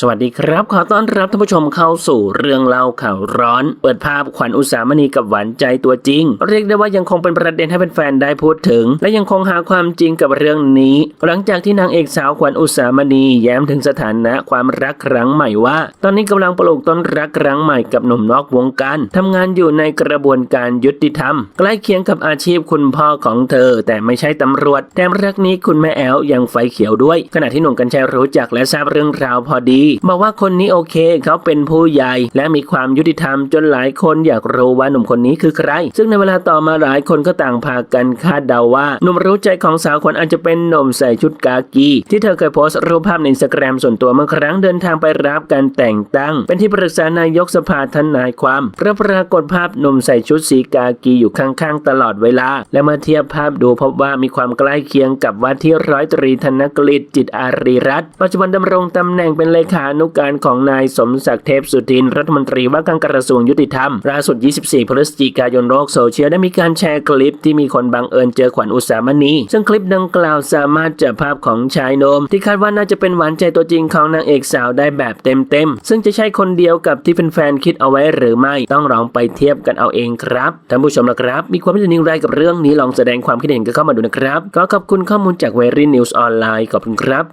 สวัสดีครับ ขอต้อนรับท่านผู้ชมเข้าสู่เรื่องเล่าข่าวร้อน เปิดภาพขวัญอุสามณีกับหวานใจตัวจริง เรียกได้ว่ายังคงเป็นประเด็นให้เป็นแฟนๆได้พูดถึง และยังคงหาความจริงกับเรื่องนี้ หลังจากที่นางเอกสาวขวัญอุสามณีแย้มถึงสถานะความรักครั้งใหม่ว่า ตอนนี้กำลังปลูกต้นรักครั้งใหม่กับหนุ่มนอกวงการทำงานอยู่ในกระบวนการยุติธรรม ใกล้เคียงกับอาชีพคุณพ่อของเธอ แต่ไม่ใช่ตำรวจแถมรักนี้คุณแม่แอลยังไฟเขียวด้วย ขณะที่หนุ่มกัญชัยรู้จักและทราบเรื่องราวพอดีบอกว่าคนนี้โอเค เขาเป็นผู้ใหญ่ และมีความยุติธรรมจนหลายคนอยากรู้ว่าหนุ่มคนนี้คือใคร ซึ่งในเวลาต่อมาหลายคนก็ต่างพากันคาดเดาว่าหนุ่มรู้ใจของสาวขวัญอาจจะเป็นหนุ่มใส่ชุดกากีที่เธอเคยโพสต์รูปภาพในอินสตาแกรมส่วนตัวเมื่อครั้งเดินทางไปรับการแต่งตั้ง เป็นที่ปรึกษานายกสภาทนายความเพราะปรากฏภาพหนุ่มใส่ชุดสีกากีอยู่ข้างๆ ตลอดเวลา และเมื่อเทียบภาพดูพบว่ามีความใกล้เคียงกับว่าที่ร้อยตรีธนกฤษจิตอารีรัตน์ปัจจุบันดำรงตำแหน่งเป็นเลขาานุการของนายสมศักดิ์เทพสุทิน รัฐมนตรีว่าการกระทรวงยุติธรรมล่าสุด 24 พฤศจิกายนโลกโซเชียลได้มีการแชร์คลิปที่มีคนบังเอิญเจอขวัญอุสามณี ซึ่งคลิปดังกล่าวสามารถจับภาพของชายโนม ที่คาดว่าน่าจะเป็นหวานใจตัวจริงของนางเอกสาวได้แบบเต็มๆ ซึ่งจะใช่คนเดียวกับที่แฟนๆคิดเอาไว้หรือไม่ต้องลองไปเทียบกันเอาเองครับท่านผู้ชมนะครับ มีความคิดเห็นอย่างไรกับเรื่องนี้ลองแสดงความคิดเห็นกันเข้ามาดูนะครับ ก็ขอบคุณข้อมูลจากเวรีนิวส์ออนไลน์ขอบคุณครับ